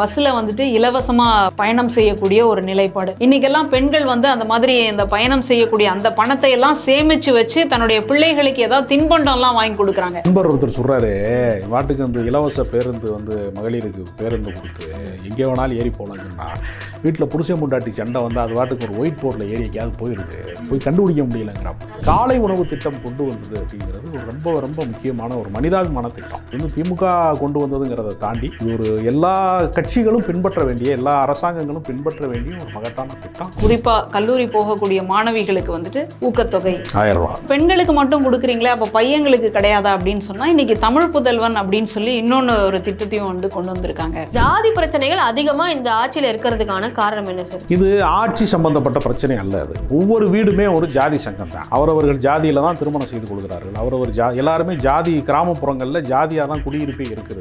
பஸ்ஸில் வந்துட்டு இலவசமாக பயணம் செய்யக்கூடிய ஒரு நிலைப்பாடு. இன்னைக்கெல்லாம் பெண்கள் வந்து அந்த மாதிரி இந்த பயணம் செய்யக்கூடிய அந்த பணத்தை எல்லாம் சேமிச்சு வச்சு தன்னுடைய பிள்ளைகளுக்கு ஏதாவது தின்பண்டம்லாம் வாங்கி கொடுக்குறாங்க. நண்பர் ஒருத்தர் சொல்றாரு வாட்டுக்கு வந்து இலவச பேருந்து வந்து மகளிருக்கு பேருந்து கொடுத்து எங்கே வேணாலும் ஏறி போகலாம்னு வீட்டில் புருஷன் முண்டாட்டி சண்டை வந்து அது வாட்டுக்கு ஒரு ஒயிட் போர்டில் ஏறி எங்கேயாவது போயிடுது போய் கண்டுபிடிக்க முடியலங்கிறான். காலை உணவு திட்டம் கொண்டு வந்தது அப்படிங்கிறது ஒரு ரொம்ப ரொம்ப முக்கியமான ஒரு மனிதாபிமான திட்டம். இது வந்து திமுக கொண்டு வந்ததுங்கிறத தாண்டி இது ஒரு எல்லா கட்சிகளும் பின்பற்ற வேண்டிய எல்லா அரசாங்கங்களும் பின்பற்ற வேண்டிய ஒரு மகத்தான திட்டம். குறிப்பா கல்லூரி போகக்கூடிய மாணவிகளுக்கு வந்துட்டு ஊக்கத்தொகை. ஆயிரம் ரூபா. பெண்களுக்கு மட்டும் கொடுக்குறீங்களே அப்போ பையங்களுக்கு கிடையாதா அப்படின்னு சொன்னா இன்னைக்கு தமிழ் புதல்வன் அப்படின்னு சொல்லி இன்னொன்று ஒரு திட்டத்தையும் வந்து கொண்டு வந்திருக்காங்க. ஜாதி பிரச்சனைகள் அதிகமா இந்த ஆட்சியில இருக்கிறதுக்கான காரணம் என்ன சார் இது ஆட்சி சம்பந்தப்பட்ட பிரச்சனை அல்ல அது. ஒவ்வொரு வீடுமே ஒரு ஜாதி சங்கம் தான். அவரவர்கள் ஜாதியில தான் திருமணம் செய்து கொள்கிறார்கள். அவரவர் ஜா எல்லாருமே ஜாதி கிராமப்புறங்களில் ஜாதியாக தான் குடியிருப்பே இருக்குது.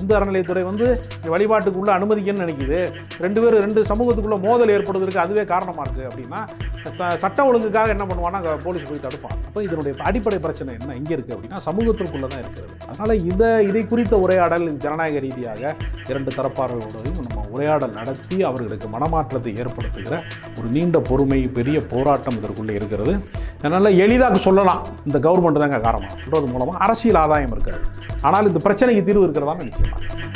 இந்து அறநிலையத்துறை வந்து வழிபாட்டுக்குள்ள அனுமதிக்கன்னு நினைக்கிது. ரெண்டு பேரும் ரெண்டு சமூகத்துக்குள்ள மோதல் ஏற்படுவதற்கு அதுவே காரணமா இருக்குது அப்படின்னா ச- சட்ட ஒழுங்குக்காக என்ன பண்ணுவான்னா போலீஸ் போய் தடுப்பாங்க. அப்போ இதனுடைய அடிப்படை பிரச்சனை என்ன எங்கே இருக்குது அப்படின்னா சமூகத்திற்குள்ளே தான் இருக்கிறது. அதனால் இதை இதை குறித்த உரையாடல் ஜனநாயக ரீதியாக இரண்டு தரப்பாளர்களோடையும் நம்ம உரையாடல் நடத்தி அவர்களுக்கு மனமாற்றத்தை ஏற்படுத்துகிற ஒரு நீண்ட பொறுமை பெரிய போராட்டம் இதற்குள்ளே இருக்கிறது. அதனால் எளிதாக சொல்லலாம். இந்த கவர்மெண்ட் தாங்க காரணம். சொல்கிறது மூலமாக அரசியல் ஆதாயம் இருக்கிறது. ஆனால் இந்த பிரச்சனைக்கு தீர்வு இருக்கிறதா நிச்சயமாக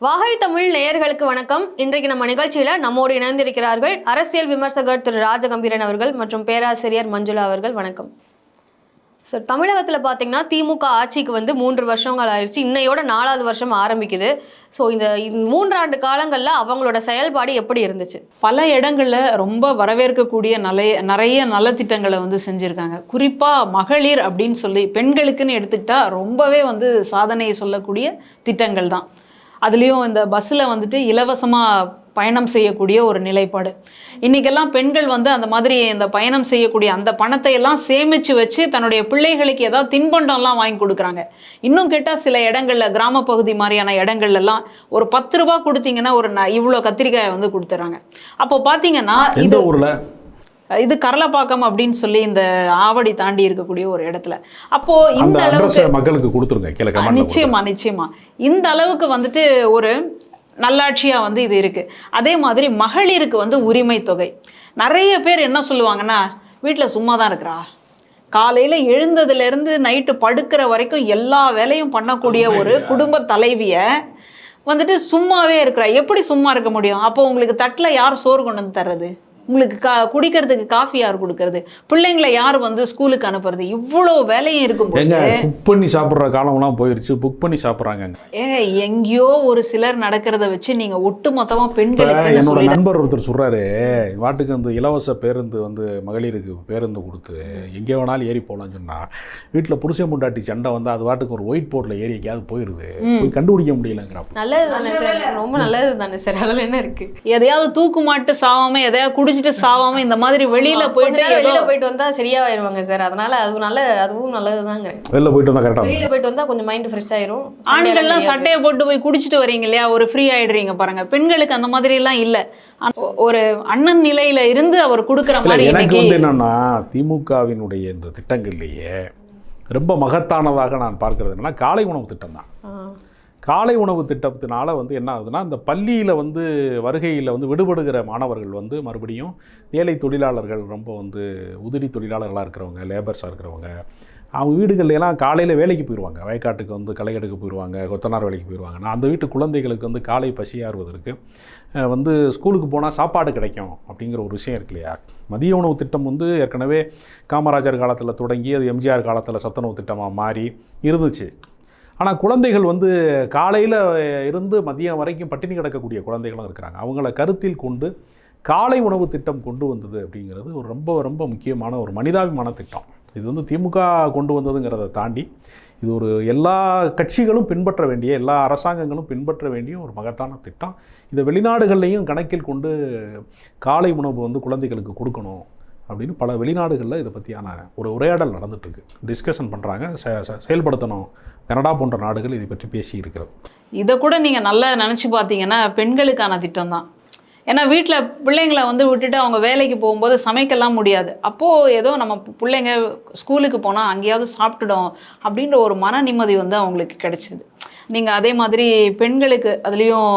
வாகை தமிழ் நேயர்களுக்கு வணக்கம். இன்றைக்கு நம்ம நிகழ்ச்சியில நம்மோடு இணைந்திருக்கிறார்கள் அரசியல் விமர்சகர் திரு ராஜகம்பீரன் அவர்கள் மற்றும் பேராசிரியர் மஞ்சுளா அவர்கள். வணக்கம். சார் தமிழகத்தில் பார்த்தீங்கன்னா திமுக ஆட்சிக்கு வந்து மூன்று வருஷங்கள் ஆயிடுச்சு. இன்னையோட நாலாவது வருஷம் ஆரம்பிக்குது. ஸோ இந்த மூன்றாண்டு காலங்களில் அவங்களோட செயல்பாடு எப்படி இருந்துச்சு? பல இடங்களில் ரொம்ப வரவேற்கக்கூடிய நிறைய நிறைய நலத்திட்டங்களை வந்து செஞ்சுருக்காங்க. குறிப்பாக மகளிர் அப்படின்னு சொல்லி பெண்களுக்குன்னு எடுத்துக்கிட்டால் ரொம்பவே வந்து சாதனையை சொல்லக்கூடிய திட்டங்கள் தான். அதுலேயும் இந்த பஸ்ஸில் வந்துட்டு இலவசமாக பயணம் செய்யக்கூடிய ஒரு நிலைப்பாடு. இன்றைக்கெல்லாம் பெண்கள் வந்து அந்த மாதிரி இந்த பயணம் செய்யக்கூடிய அந்த பணத்தை எல்லாம் சேமித்து வச்சு தன்னுடைய பிள்ளைகளுக்கு ஏதாவது தின்பண்டம்லாம் வாங்கி கொடுக்குறாங்க. இன்னும் கேட்டால் சில இடங்களில் கிராமப்பகுதி மாதிரியான இடங்கள்லாம் ஒரு பத்து ரூபா கொடுத்தீங்கன்னா ஒரு இவ்வளோ கத்திரிக்காயை வந்து கொடுத்துட்றாங்க அப்போ பார்த்தீங்கன்னா இது ஊரில்? இது கரலப்பாக்கம் அப்படின்னு சொல்லி இந்த ஆவடி தாண்டி இருக்கக்கூடிய ஒரு இடத்துல. அப்போ இந்த அளவுக்கு மக்களுக்கு கொடுத்துருங்க நிச்சயமா நிச்சயமா. இந்த அளவுக்கு வந்துட்டு ஒரு நல்லாட்சியா வந்து இது இருக்கு. அதே மாதிரி மகளிருக்கு வந்து உரிமை தொகை. நிறைய பேர் என்ன சொல்லுவாங்கன்னா வீட்டில் சும்மா தான் இருக்கிறா. காலையில் எழுந்ததுலேருந்து நைட்டு படுக்கிற வரைக்கும் எல்லா வேலையும் பண்ணக்கூடிய ஒரு குடும்ப தலைவியை வந்துட்டு சும்மாவே இருக்கிறா. எப்படி சும்மா இருக்க முடியும்? அப்போ உங்களுக்கு தட்டில் யார் சோறு கொண்டு வந்து தர்றது? உங்களுக்கு கா குடிக்கிறதுக்கு காஃபி யார் கொடுக்கறது? பிள்ளைங்களை யார் வந்து ஸ்கூலுக்கு அனுப்புறது? இவ்வளோ வேலையும் இருக்கும்போது எங்க குக் பண்ணி சாப்பிட்ற காலம்லாம் போயிருச்சு. புக் பண்ணி சாப்பிட்றாங்க ஏங்க எங்கேயோ ஒரு சிலர் நடக்கிறத வச்சு நீங்க ஒட்டு மொத்தமா இப்போ பெண்களுக்கு என்னோட நண்பர் ஒருத்தர் சொல்றாரு வாட்டுக்கு வந்து இலவச பேருந்து வந்து மகளிருக்கு பேருந்து கொடுத்து எங்கே வேணாலும் ஏறி போகலாம்னு சொன்னா வீட்டில் புருஷன் முண்டாட்டி சண்டை வந்து அது வாட்டுக்கு ஒரு ஒயிட் போர்டில் ஏறி எங்கேயாவது போயிடுது போய் கண்டுபிடிக்க முடியலங்கிறப்ப நல்லது தானே சார்? ரொம்ப நல்லது தானே சார்? அதில் என்ன இருக்கு? எதையாவது தூக்கு மாட்டு சாவாம எதையாவது குடிச்சிட்டு சாவாம இந்த மாதிரி வெளியில போயிட்டு வெளியில போயிட்டு வந்தா சரியாயிருவாங்க சார். அதனால அது நல்ல அதுவும் நல்லதுதாங்கிறேன். வெளில போயிட்டு வந்தால் கரெக்டாக வெளியில போயிட்டு வந்தா கொஞ்சம் மைண்ட் ஃப்ரெஷ் ஆயிரும். ஆண்கள்லாம் சட்டையை போட்டு போய் குடிச்சிட்டு வரீங்க இல்லையா? ஒரு ஃப்ரீ ஆயிடுறீங்க பாருங்க. பெண்களுக்கு அந்த மாதிரி எல்லாம் இல்ல. ஒரு அண்ணன் நிலையில இருந்து அவர் கொடுக்குற மாதிரி எனக்கு இன்னைக்கு வந்து என்னன்னா திமுகவினுடைய இந்த திட்டங்கள்லேயே ரொம்ப மகத்தானதாக நான் பார்க்கிறது என்னன்னா காலை உணவு திட்டம் தான். காலை உணவு திட்டத்தினால வந்து என்ன ஆகுதுன்னா இந்த பள்ளியில் வந்து வருகையில் வந்து விடுபடுகிற மாணவர்கள் வந்து மறுபடியும் ஏழை தொழிலாளர்கள் ரொம்ப வந்து உதிரி தொழிலாளர்களாக இருக்கிறவங்க லேபர்ஸாக இருக்கிறவங்க அவங்க வீடுகள்லாம் காலையில் வேலைக்கு போயிடுவாங்க வயக்காட்டுக்கு வந்து களை எடுக்க போயிடுவாங்க கொத்தனார் வேலைக்கு போயிடுவாங்க நான் அந்த வீட்டு குழந்தைகளுக்கு வந்து காலை பசியாறுவதற்கு வந்து ஸ்கூலுக்கு போனால் சாப்பாடு கிடைக்கும் அப்படிங்கிற ஒரு விஷயம் இருக்கு இல்லையா? மதிய உணவு திட்டம் வந்து ஏற்கனவே காமராஜர் காலத்தில் தொடங்கி அது எம்ஜிஆர் காலத்தில் சத்துணவு திட்டமாக மாறி இருந்துச்சு. ஆனால் குழந்தைகள் வந்து காலையில் இருந்து மதியம் வரைக்கும் பட்டினி கிடக்கக்கூடிய குழந்தைகளும் இருக்கிறாங்க. அவங்கள கருத்தில் கொண்டு காலை உணவு திட்டம் கொண்டு வந்தது அப்படிங்கிறது ஒரு ரொம்ப ரொம்ப முக்கியமான ஒரு மனிதாபிமான திட்டம். இது வந்து திமுக கொண்டு வந்ததுங்கிறத தாண்டி இது ஒரு எல்லா கட்சிகளும் பின்பற்ற வேண்டிய எல்லா அரசாங்கங்களும் பின்பற்ற வேண்டிய ஒரு மகத்தான திட்டம். இதை வெளிநாடுகள்லையும் கணக்கில் கொண்டு காலை உணவு வந்து குழந்தைகளுக்கு கொடுக்கணும். அப்படின்னு பல வெளிநாடுகளில் இதை பற்றியான ஒரு உரையாடல் நடந்துட்டுருக்கு. டிஸ்கஷன் பண்ணுறாங்க செயல்படுத்தணும். கனடா போன்ற நாடுகள் இதை பற்றி பேசி இருக்கிறது இதை கூட நீங்கள் நல்லா நினச்சி பார்த்தீங்கன்னா பெண்களுக்கான திட்டம் தான். ஏன்னா வீட்டில் பிள்ளைங்களை வந்து விட்டுட்டு அவங்க வேலைக்கு போகும்போது சமைக்கலாம் முடியாது. அப்போது ஏதோ நம்ம பிள்ளைங்க ஸ்கூலுக்கு போனால் அங்கேயாவது சாப்பிட்டுடும் அப்படின்ற ஒரு மன நிம்மதி வந்து அவங்களுக்கு கிடைச்சிது. நீங்கள் அதே மாதிரி பெண்களுக்கு அதுலேயும்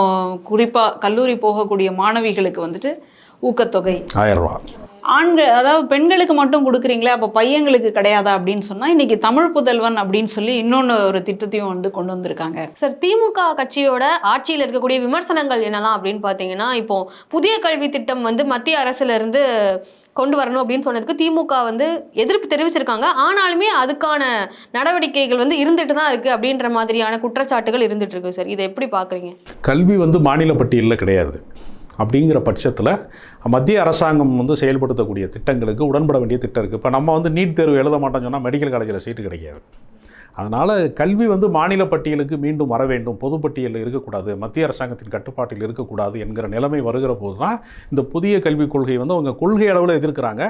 குறிப்பாக கல்லூரி போகக்கூடிய மாணவிகளுக்கு வந்துட்டு ஊக்கத்தொகை. ஆயிரம் ரூபா. ஆண்கள் அதாவது பெண்களுக்கு மட்டும் கொடுக்குறீங்களே அப்போ பையங்களுக்கு கிடையாதா அப்படின்னு சொன்னால் இன்னைக்கு தமிழ் புதல்வன் அப்படின்னு சொல்லி இன்னொன்று ஒரு திட்டத்தையும் வந்து கொண்டு வந்திருக்காங்க. சார் திமுக கட்சியோட ஆட்சியில் இருக்கக்கூடிய விமர்சனங்கள் என்னலாம் அப்படின்னு பார்த்தீங்கன்னா இப்போ புதிய கல்வி திட்டம் வந்து மத்திய அரசுல இருந்து கொண்டு வரணும் அப்படின்னு சொன்னதுக்கு திமுக வந்து எதிர்ப்பு தெரிவிச்சிருக்காங்க. ஆனாலுமே அதுக்கான நடவடிக்கைகள் வந்து இருந்துட்டு தான் இருக்கு அப்படின்ற மாதிரியான குற்றச்சாட்டுகள் இருந்துட்டு இருக்கு சார். இதை எப்படி பாக்குறீங்க? கல்வி வந்து மாநில பட்டியலில் கிடையாது. அப்படிங்கிற பட்சத்தில் மத்திய அரசாங்கம் வந்து செயல்படுத்தக்கூடிய திட்டங்களுக்கு உடன்பட வேண்டிய திட்டம் இருக்குது இப்போ நம்ம வந்து நீட் தேர்வு எழுத மாட்டோம்னு சொன்னால் மெடிக்கல் காலேஜில் சீட்டு கிடைக்காது. அதனால் கல்வி வந்து மாநில பட்டியலுக்கு மீண்டும் வர வேண்டும். பொதுப்பட்டியலில் இருக்கக்கூடாது. மத்திய அரசாங்கத்தின் கட்டுப்பாட்டில் இருக்கக்கூடாது என்கிற நிலைமை வருகிற போது தான் இந்த புதிய கல்விக் கொள்கை வந்து அவங்க கொள்கை அளவில் எதிர்க்கிறாங்க.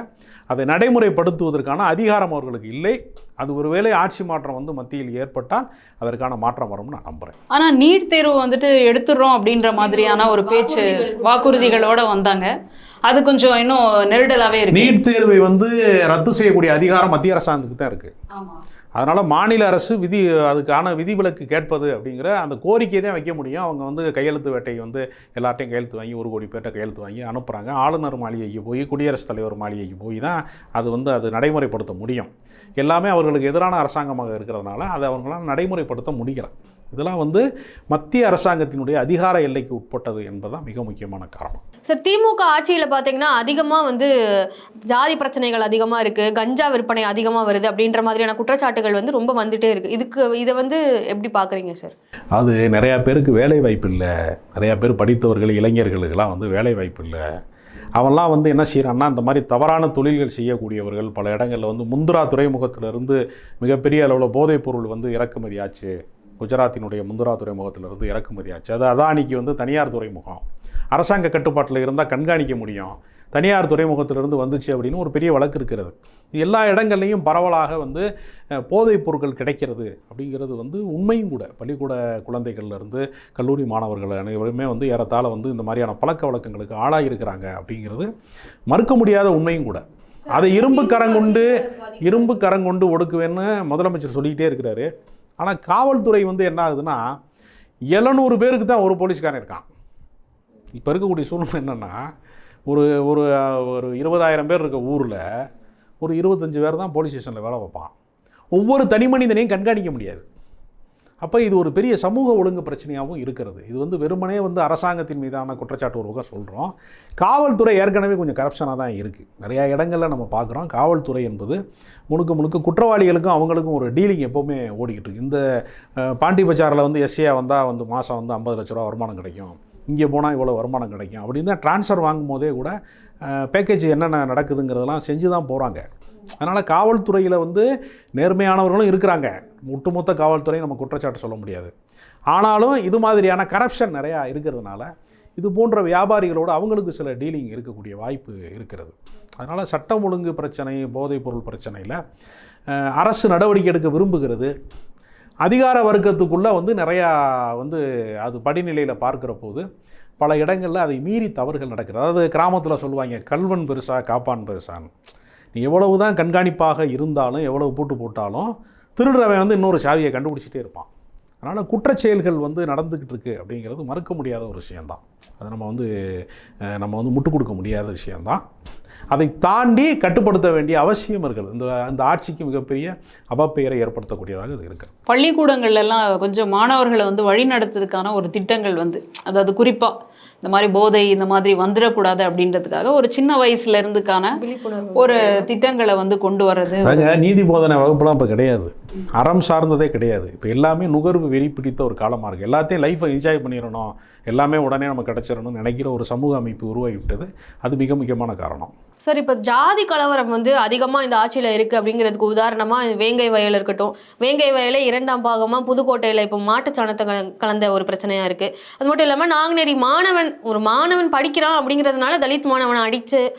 அதை நடைமுறைப்படுத்துவதற்கான அதிகாரம் அவர்களுக்கு இல்லை. அது ஒருவேளை ஆட்சி மாற்றம் வந்து மத்தியில் ஏற்பட்டால் அதற்கான மாற்றம் வரும்னு நான் நம்புகிறேன் ஆனால் நீட் தேர்வு வந்துட்டு எடுத்துடுறோம் அப்படின்ற மாதிரியான ஒரு பேச்சு வாக்குறுதிகள் வாக்குறுதிகளோட வந்தாங்க. அது கொஞ்சம் இன்னும் நெருடலாகவே இருக்கு. நீட் தேர்வை வந்து ரத்து செய்யக்கூடிய அதிகாரம் மத்திய அரசாங்கத்துக்கு தான் இருக்குது அதனால் மாநில அரசு விதி அதுக்கான விதிவிலக்கு கேட்பது அப்படிங்கிற அந்த கோரிக்கையை தான் வைக்க முடியும். அவங்க வந்து கையெழுத்து வேட்டை வந்து எல்லார்ட்டையும் கையெழுத்து வாங்கி ஒரு கோடி பேர்ட்ட கையெழுத்து வாங்கி அனுப்புகிறாங்க ஆளுநர் மாளிகைக்கு போய் குடியரசுத் தலைவர் மாளிகைக்கு போய் தான் அது வந்து அது நடைமுறைப்படுத்த முடியும். எல்லாமே அவர்களுக்கு எதிரான அரசாங்கமாக இருக்கிறதுனால அதை அவங்களால் நடைமுறைப்படுத்த முடியலை. இதெல்லாம் வந்து மத்திய அரசாங்கத்தினுடைய அதிகார எல்லைக்கு உட்பட்டது என்பதுதான் மிக முக்கியமான காரணம். சார் திமுக ஆட்சியில் பார்த்தீங்கன்னா அதிகமாக வந்து ஜாதி பிரச்சனைகள் அதிகமாக இருக்குது கஞ்சா விற்பனை அதிகமாக வருது அப்படின்ற மாதிரியான குற்றச்சாட்டுகள் வந்து ரொம்ப வந்துட்டே இருக்குது இதுக்கு இதை வந்து எப்படி பார்க்குறீங்க சார்? அது நிறையா பேருக்கு வேலை வாய்ப்பு இல்லை. நிறையா பேர் படித்தவர்கள் இளைஞர்களுக்கெல்லாம் வந்து வேலை வாய்ப்பு இல்லை. அவன்லாம் வந்து என்ன செய்கிறான்னா இந்த மாதிரி தவறான தொழில்கள் செய்யக்கூடியவர்கள் பல இடங்களில் வந்து முந்துரா துறைமுகத்திலிருந்து மிகப்பெரிய அளவில் போதைப் பொருள் வந்து இறக்குமதி ஆச்சு. குஜராத்தினுடைய முந்துரா துறைமுகத்திலிருந்து இறக்குமதி ஆச்சு. அது அதானிக்கு வந்து தனியார் துறைமுகம். அரசாங்க கட்டுப்பாட்டில் இருந்தால் கண்காணிக்க முடியும். தனியார் துறைமுகத்திலிருந்து வந்துச்சு அப்படின்னு ஒரு பெரிய வழக்கு இருக்கிறது. எல்லா இடங்கள்லையும் பரவலாக வந்து போதைப் பொருட்கள் கிடைக்கிறது அப்படிங்கிறது வந்து உண்மையும் கூட. பள்ளிக்கூட குழந்தைகள்ல இருந்து கல்லூரி மாணவர்கள் அனைவருமே வந்து ஏறத்தாழ வந்து இந்த மாதிரியான பழக்க வழக்கங்களுக்கு ஆளாகியிருக்கிறாங்க அப்படிங்கிறது மறுக்க முடியாத உண்மையும் கூட. அதை இரும்பு கரங்கொண்டு இரும்பு கரங்கொண்டு ஒடுக்குவேன்னு முதலமைச்சர் சொல்லிக்கிட்டே இருக்கிறாரு. ஆனால் காவல்துறை வந்து என்ன ஆகுதுன்னா எழுநூறு பேருக்கு தான் ஒரு போலீஸ்காரன் இருக்கான். இப்போ இருக்கக்கூடிய சூழ்நிலை என்னென்னா ஒரு ஒரு ஒரு இருபதாயிரம் பேர் இருக்க ஊரில் ஒரு இருபத்தஞ்சு பேர் தான் போலீஸ் ஸ்டேஷனில் வேலை வைப்பான் ஒவ்வொரு தனி மனிதனையும் கண்காணிக்க முடியாது. அப்போ இது ஒரு பெரிய சமூக ஒழுங்கு பிரச்சனையாகவும் இருக்கிறது. இது வந்து வெறுமனே வந்து அரசாங்கத்தின் மீதான குற்றச்சாட்டு ஒரு பக்கம் சொல்கிறோம் காவல்துறை ஏற்கனவே கொஞ்சம் கரப்ஷனாக தான் இருக்குது நிறையா இடங்களில் நம்ம பார்க்குறோம். காவல்துறை என்பது முழுக்க முழுக்க குற்றவாளிகளுக்கும் அவங்களுக்கும் ஒரு டீலிங் எப்போவுமே ஓடிக்கிட்டு இருக்கு. இந்த பாண்டி பஜாரில் வந்து எஸ்ஏ வந்தால் வந்து மாதம் வந்து ஐம்பது லட்ச ரூபா வருமானம் கிடைக்கும். இங்கே போனால் இவ்வளோ வருமானம் கிடைக்கும். அப்படின்னு தான் ட்ரான்ஸ்ஃபர் வாங்கும் போதே கூட பேக்கேஜ் என்னென்ன நடக்குதுங்கிறதெல்லாம் செஞ்சு தான் போகிறாங்க அதனால் காவல்துறையில் வந்து நேர்மையானவர்களும் இருக்கிறாங்க. ஒட்டுமொத்த காவல்துறையும் நம்ம குற்றச்சாட்டு சொல்ல முடியாது. ஆனாலும் இது மாதிரியான கரப்ஷன் நிறையா இருக்கிறதுனால இது போன்ற வியாபாரிகளோடு அவங்களுக்கு சில டீலிங் இருக்கக்கூடிய வாய்ப்பு இருக்கிறது. அதனால் சட்டம் ஒழுங்கு பிரச்சனை போதைப் பொருள் பிரச்சனையில் அரசு நடவடிக்கை எடுக்க விரும்புகிறது. அதிகார வர்க்கத்துக்குள்ளே வந்து நிறையா வந்து அது படிநிலையில் பார்க்குற போது பல இடங்களில் அதை மீறி தவறுகள் நடக்கிறது அதாவது கிராமத்தில் சொல்லுவாங்க கல்வன் பெருசா காப்பான் பெருசான்னு. நீ எவ்வளவு தான் கண்காணிப்பாக இருந்தாலும் எவ்வளவு பூட்டு போட்டாலும் திருடுறவன் வந்து இன்னொரு சாவியை கண்டுபிடிச்சிட்டே இருப்பான். அதனால் குற்றச் செயல்கள் வந்து நடந்துக்கிட்டு இருக்கு அப்படிங்கிறது மறுக்க முடியாத ஒரு விஷயந்தான் அதை நம்ம வந்து நம்ம வந்து முட்டு கொடுக்க முடியாத விஷயந்தான் அதை தாண்டி கட்டுப்படுத்த வேண்டிய அவசியம் இருக்குது. இந்த அந்த ஆட்சிக்கு மிகப்பெரிய அவப்பெயரை ஏற்படுத்தக்கூடியதாக இது இருக்குது பள்ளிக்கூடங்கள்ல எல்லாம் கொஞ்சம் மாணவர்களை வந்து வழி நடத்துறதுக்கான ஒரு திட்டங்கள் வந்து அதாவது குறிப்பாக இந்த மாதிரி போதை இந்த மாதிரி வந்துடக்கூடாது அப்படின்றதுக்காக ஒரு சின்ன வயசுல இருந்துக்கான விழிப்புணர்வு ஒரு திட்டங்களை வந்து கொண்டு வர்றது. நீதி போதனை வகுப்புலாம் இப்போ கிடையாது. அறம் சார்ந்ததே கிடையாது. இப்போ எல்லாமே நுகர்வு வெறி பிடித்த ஒரு காலமாக இருக்குது எல்லாத்தையும் லைஃப்பை என்ஜாய் பண்ணிடணும். எல்லாமே உடனே நம்ம கிடச்சிடணும்னு நினைக்கிற ஒரு சமூக அமைப்பு உருவாகி விட்டது அது மிக முக்கியமான காரணம். சார் இப்போ ஜாதி கலவரம் வந்து அதிகமாக இந்த ஆட்சியில் இருக்குது அப்படிங்கிறதுக்கு உதாரணமாக வேங்கை வயல் இருக்கட்டும். வேங்கை வயலே இரண்டாம் பாகமாக புதுக்கோட்டையில் இப்போ மாட்டுச்சாணத்தை கல- கலந்த ஒரு பிரச்சனையாக இருக்குது அது மட்டும் இல்லாமல் நாங்குநேரி மாணவன் ஒரு மாணவன் படிக்கிறான் அப்படிங்கிறதுனால தலித் மாணவனை அடித்து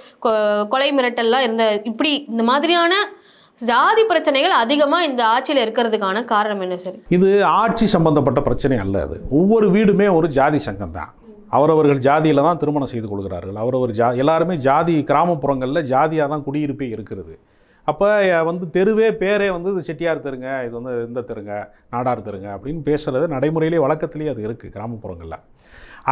கொலை மிரட்டல்லாம் இருந்த இப்படி இந்த மாதிரியான ஜாதி பிரச்சனைகள் அதிகமாக இந்த ஆட்சியில் இருக்கிறதுக்கான காரணம் என்ன சார்? இது ஆட்சி சம்பந்தப்பட்ட பிரச்சனை அல்ல அது. ஒவ்வொரு வீடுமே ஒரு ஜாதி சங்கம் தான். அவரவர்கள் ஜாதியில் தான் திருமணம் செய்து கொள்கிறார்கள். அவரவர் ஜா எல்லாருமே ஜாதி கிராமப்புறங்களில் ஜாதியாக தான் குடியிருப்பே இருக்கிறது அப்போ வந்து தெருவே பேரே வந்து இது செட்டியார் தெருங்க இது வந்து இந்த தெருங்க நாடார் தெருங்க அப்படின்னு பேசுகிறது நடைமுறையிலே வழக்கத்திலேயே அது இருக்குது கிராமப்புறங்களில்.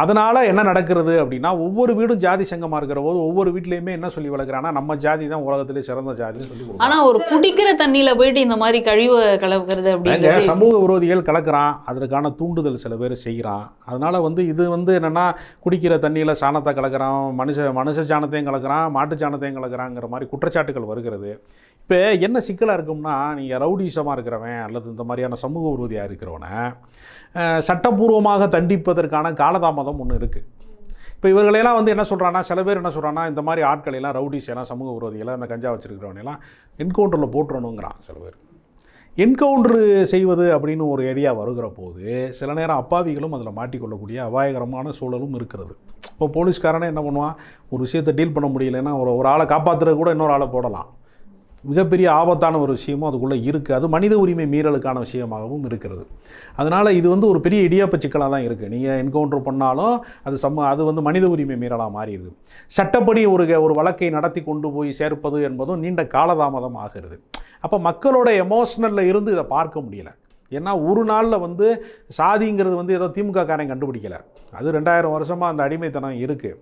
அதனால் என்ன நடக்கிறது அப்படின்னா ஒவ்வொரு வீடும் ஜாதி சங்கமாக இருக்கிற போது ஒவ்வொரு வீட்லேயுமே என்ன சொல்லி வளர்க்குறாங்கன்னா நம்ம ஜாதி தான் உலகத்திலே சிறந்த ஜாதின்னு சொல்லி கொடுக்குறாங்க. ஆனா ஒரு குடிக்கிற தண்ணியில போயிட்டு இந்த மாதிரி கழிவு கலவுக்கிறது அங்க அப்படிங்கிறது சமூக விரோதிகள் கலக்கிறான் அதற்கான தூண்டுதல் சில பேர் செய்கிறான். அதனால் வந்து இது வந்து என்னென்னா குடிக்கிற தண்ணியில் சாணத்தை கலக்கிறான் மனுஷ மனுஷ சாணத்தையும் கலக்கிறான் மாட்டு சாணத்தையும் கலக்கிறாங்கிற மாதிரி குற்றச்சாட்டுகள் வருகிறது. இப்போ என்ன சிக்கலாக இருக்கும்னா நீங்கள் ரவுடிசமாக இருக்கிறவன் அல்லது இந்த மாதிரியான சமூக உறுதியாக இருக்கிறவனை சட்டப்பூர்வமாக தண்டிப்பதற்கான காலதாமதம் ஒன்று இருக்குது இப்போ இவர்களையெல்லாம் வந்து என்ன சொல்கிறான்னா சில பேர் என்ன சொல்கிறான்னா இந்த மாதிரி ஆட்களை எல்லாம் ரவுடிஸ் எல்லாம் சமூக விரோதிகளை அந்த கஞ்சா வச்சுருக்கிறவனையெல்லாம் என்கவுண்டரில் போட்டுறணுங்கிறான் சில பேர். என்கவுண்ட்ரு செய்வது அப்படின்னு ஒரு ஏரியா வருகிற போது சில நேரம் அப்பாவிகளும் அதில் மாட்டிக்கொள்ளக்கூடிய அபாயகரமான சூழலும் இருக்கிறது. இப்போ போலீஸ்காரனே என்ன பண்ணுவான்? ஒரு விஷயத்தை டீல் பண்ண முடியலைன்னா ஒரு ஒரு ஆளை காப்பாற்றுறது கூட இன்னொரு ஆளை போடலாம். மிகப்பெரிய ஆபத்தான ஒரு விஷயமும் அதுக்குள்ளே இருக்குது அது மனித உரிமை மீறலுக்கான விஷயமாகவும் இருக்கிறது. அதனால் இது வந்து ஒரு பெரிய இடியாப்ப சிக்கலாக தான் இருக்குது நீங்கள் என்கவுண்டர் பண்ணாலும் அது சம்ம அது வந்து மனித உரிமை மீறலாக மாறிடுது. சட்டப்படி ஒரு ஒரு வழக்கை நடத்தி கொண்டு போய் சேர்ப்பது என்பதும் நீண்ட காலதாமதம் ஆகிறது. அப்போ மக்களோட எமோஷனலில் இருந்து இதை பார்க்க முடியலை. ஏன்னா ஒரு நாளில் வந்து சாதிங்கிறது வந்து ஏதோ திமுக காரன் கண்டுபிடிக்கல. அது ரெண்டாயிரம் வருஷமாக அந்த அடிமைத்தனம் இருக்குது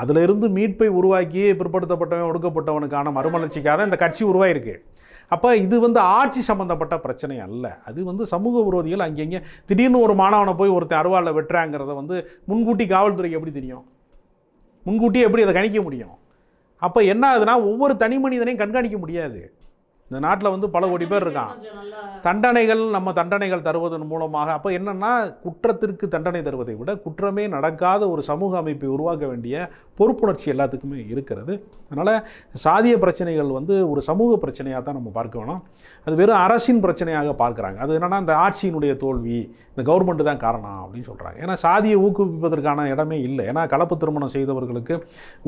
அதிலிருந்து மீட்பை உருவாக்கி பிற்படுத்தப்பட்டவன் ஒடுக்கப்பட்டவனுக்கான மறுமலர்ச்சிக்காக இந்த கட்சி உருவாயிருக்கு. அப்போ இது வந்து ஆட்சி சம்மந்தப்பட்ட பிரச்சனை அல்ல. அது வந்து சமூக விரோதிகள் அங்கங்கே திடீர்னு ஒரு மாணவனை போய் ஒருத்தன் அருவாளில் வெட்டுறாங்கிறத வந்து முன்கூட்டி காவல்துறைக்கு எப்படி தெரியும்? முன்கூட்டியே எப்படி அதை கணிக்க முடியும்? அப்போ என்ன ஆகுதுன்னா ஒவ்வொரு தனி மனிதனையும் கண்காணிக்க முடியாது. இந்த நாட்டில் வந்து பல கோடி பேர் இருக்கான் தண்டனைகள் நம்ம தண்டனைகள் தருவதன் மூலமாக அப்போ என்னென்னா குற்றத்திற்கு தண்டனை தருவதை விட குற்றமே நடக்காத ஒரு சமூக அமைப்பை உருவாக்க வேண்டிய பொறுப்புணர்ச்சி எல்லாத்துக்குமே இருக்கிறது. அதனால் சாதிய பிரச்சனைகள் வந்து ஒரு சமூக பிரச்சனையாக தான் நம்ம பார்க்க வேணும். அது வெறும் அரசின் பிரச்சனையாக பார்க்குறாங்க. அது என்னென்னா இந்த ஆட்சியினுடைய தோல்வி இந்த கவர்மெண்ட் தான் காரணம் அப்படின்னு சொல்கிறாங்க ஏன்னா சாதியை ஊக்குவிப்பதற்கான இடமே இல்லை. ஏன்னா கலப்பு திருமணம் செய்தவர்களுக்கு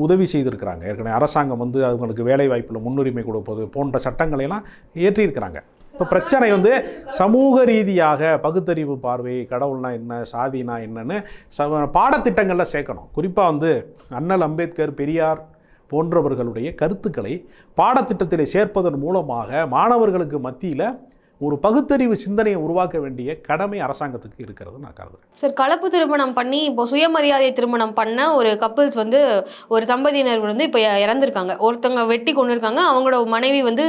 உதவி செய்திருக்கிறாங்க. ஏற்கனவே அரசாங்கம் வந்து அவங்களுக்கு வேலை வாய்ப்பில் முன்னுரிமை கொடுப்பது போன்ற சட்டங்களை எல்லாம் ஏற்றியிருக்கிறாங்க. இப்போ பிரச்சனை வந்து சமூக ரீதியாக பகுத்தறிவு பார்வை கடவுள்னா என்ன சாதினா என்னன்னு ச பாடத்திட்டங்களில் சேர்க்கணும். குறிப்பாக வந்து அண்ணல் அம்பேத்கர் பெரியார் போன்றவர்களுடைய கருத்துக்களை பாடத்திட்டத்தில் சேர்ப்பதன் மூலமாக மாணவர்களுக்கு மத்தியில் ஒரு பகுத்தறிவு சிந்தனையை உருவாக்க வேண்டிய கடமை அரசாங்கத்துக்கு இருக்கிறது நான் கருதுறேன். சார் கலப்பு திருமணம் பண்ணி இப்போ சுயமரியாதை திருமணம் பண்ண ஒரு கப்பிள்ஸ் வந்து ஒரு தம்பதியினர் வந்து இப்போ இறந்துருக்காங்க. ஒருத்தவங்க வெட்டி கொண்டு இருக்காங்க அவங்களோட மனைவி வந்து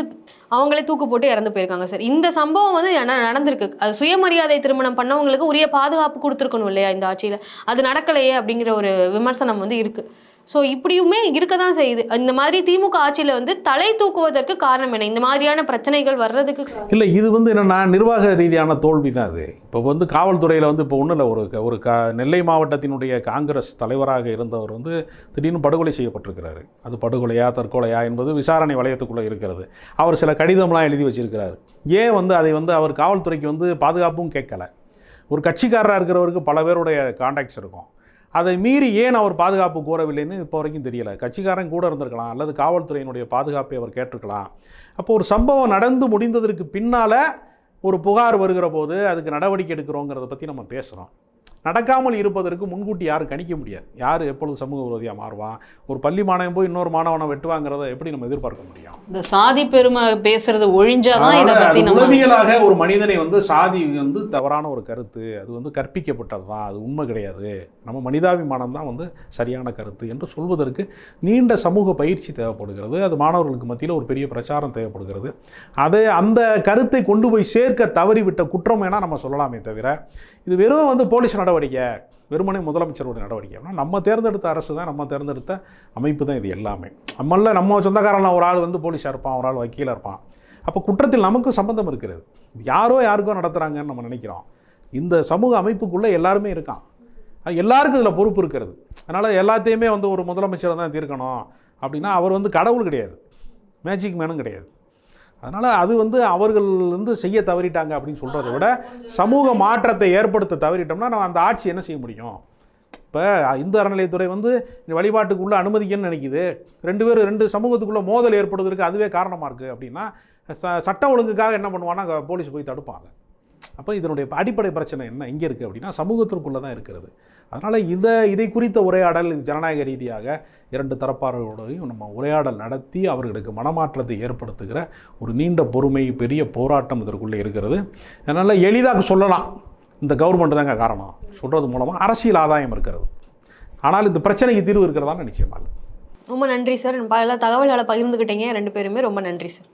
அவங்களே தூக்கு போட்டு இறந்து போயிருக்காங்க சார். இந்த சம்பவம் வந்து நடந்திருக்கு. அது சுயமரியாதை திருமணம் பண்ணவங்களுக்கு உரிய பாதுகாப்பு கொடுத்துருக்கணும் இல்லையா இந்த ஆட்சியில்? அது நடக்கலையே அப்படிங்கிற ஒரு விமர்சனம் வந்து இருக்குது ஸோ இப்படியுமே இருக்க தான் செய்யுது. இந்த மாதிரி திமுக ஆட்சியில் வந்து தலை தூக்குவதற்கு காரணம் என்ன? இந்த மாதிரியான பிரச்சனைகள் வர்றதுக்கு இல்லை இது வந்து என்னென்னா நிர்வாக ரீதியான தோல்வி தான் அது. இப்போ வந்து காவல்துறையில் வந்து இப்போ ஒன்றும் இல்லை ஒரு க- ஒரு க நெல்லை மாவட்டத்தினுடைய காங்கிரஸ் தலைவராக இருந்தவர் வந்து திடீர்னு படுகொலை செய்யப்பட்டிருக்கிறாரு. அது படுகொலையா தற்கொலையா என்பது விசாரணை வளையத்துக்குள்ளே இருக்கிறது. அவர் சில கடிதம்லாம் எழுதி வச்சிருக்கிறார். ஏன் வந்து அதை வந்து அவர் காவல்துறைக்கு வந்து பாதுகாப்பும் கேட்கலை? ஒரு கட்சிக்காரராக இருக்கிறவருக்கு பல பேருடைய காண்டாக்ட்ஸ் இருக்கும். அதை மீறி ஏன் அவர் பாதுகாப்பு கோரவில்லைன்னு இப்போ வரைக்கும் தெரியல. கட்சிக்காரன் கூட இருந்திருக்கலாம் அல்லது காவல்துறையினுடைய பாதுகாப்பை அவர் கேட்டிருக்கலாம். அப்போ ஒரு சம்பவம் நடந்து முடிந்ததற்கு பின்னால் ஒரு புகார் வருகிற போது அதுக்கு நடவடிக்கை எடுக்கிறோங்கிறத பற்றி நம்ம பேசுகிறோம் நடக்காமல் இருப்பதற்கு முன்கூட்டி யாரும் கணிக்க முடியாது. யார் எப்பொழுது சமூக விரோதியாக மாறுவான் ஒரு பள்ளி மாணவன் போய் இன்னொரு மாணவனை வெட்டுவாங்கிறத எப்படி நம்ம எதிர்பார்க்க முடியும்? இந்த சாதி பெருமை பேசுறது ஒழிஞ்சாதான் இதை உளவியலாக ஒரு மனிதனை வந்து சாதி வந்து தவறான ஒரு கருத்து அது வந்து கற்பிக்கப்பட்டது தான் அது உண்மை கிடையாது. நம்ம மனிதாபிமானம் தான் வந்து சரியான கருத்து என்று சொல்வதற்கு நீண்ட சமூக பயிற்சி தேவைப்படுகிறது. அது மாணவர்களுக்கு மத்தியில் ஒரு பெரிய பிரச்சாரம் தேவைப்படுகிறது. அதை அந்த கருத்தை கொண்டு போய் சேர்க்க தவறிவிட்ட குற்றம் வேணால் நம்ம சொல்லலாமே தவிர இது வெறும் வந்து போலீஸ் நடவடிக்கை வெறுமனே முதலமைச்சருடைய நடவடிக்கை. அப்படின்னா நம்ம தேர்ந்தெடுத்த அரசு தான் நம்ம தேர்ந்தெடுத்த அமைப்பு தான் இது எல்லாமே. நம்மளில் நம்ம சொந்தக்காரன்லாம் ஒரு ஆள் வந்து போலீஸாக இருப்பான் ஒரு ஆள் வக்கீலாக இருப்பான். அப்போ குற்றத்தில் நமக்கும் சம்பந்தம் இருக்கிறது. யாரோ யாருக்கோ நடத்துகிறாங்கன்னு நம்ம நினைக்கிறோம். இந்த சமூக அமைப்புக்குள்ளே எல்லாருமே இருக்கான். எல்லாருக்கும் இதில் பொறுப்பு இருக்கிறது. அதனால் எல்லாத்தையுமே வந்து ஒரு முதலமைச்சர் தான் தீர்க்கணும். அப்படின்னா அவர் வந்து கடவுள் கிடையாது. மேஜிக் மேனும் கிடையாது. அதனால் அது வந்து அவர்கள் வந்து செய்ய தவறிட்டாங்க அப்படின்னு சொல்கிறத விட சமூக மாற்றத்தை ஏற்படுத்த தவறிட்டோம்னா நம்ம அந்த ஆட்சி என்ன செய்ய முடியும்? இப்போ இந்து அறநிலையத்துறை வந்து இந்த வழிபாட்டுக்குள்ளே அனுமதிக்கன்னு நினைக்கிது. ரெண்டு பேரும் ரெண்டு சமூகத்துக்குள்ளே மோதல் ஏற்படுவதற்கு அதுவே காரணமாக இருக்குது அப்படின்னா ச சட்டம் ஒழுங்குக்காக என்ன பண்ணுவான்னா போலீஸ் போய் தடுப்பாங்க. அப்போ இதனுடைய அடிப்படை பிரச்சனை என்ன? எங்கே இருக்குது அப்படின்னா சமூகத்திற்குள்ளே தான் இருக்கிறது. அதனால் இதை இதை குறித்த உரையாடல் ஜனநாயக ரீதியாக இரண்டு தரப்பாளர்களோடையும் நம்ம உரையாடல் நடத்தி அவர்களுக்கு மனமாற்றத்தை ஏற்படுத்துகிற ஒரு நீண்ட பொறுமை பெரிய போராட்டம் இதற்குள்ளே இருக்கிறது. அதனால் எளிதாக சொல்லலாம். இந்த கவர்மெண்ட் தாங்க காரணம். சொல்கிறது மூலமாக அரசியல் ஆதாயம் இருக்கிறது. ஆனால் இந்த பிரச்சனைக்கு தீர்வு இருக்கிறதான நிச்சயமாக இல்லை. ரொம்ப நன்றி சார். பல தகவல்களை பகிர்ந்துக்கிட்டீங்க ரெண்டு பேருமே ரொம்ப நன்றி சார்.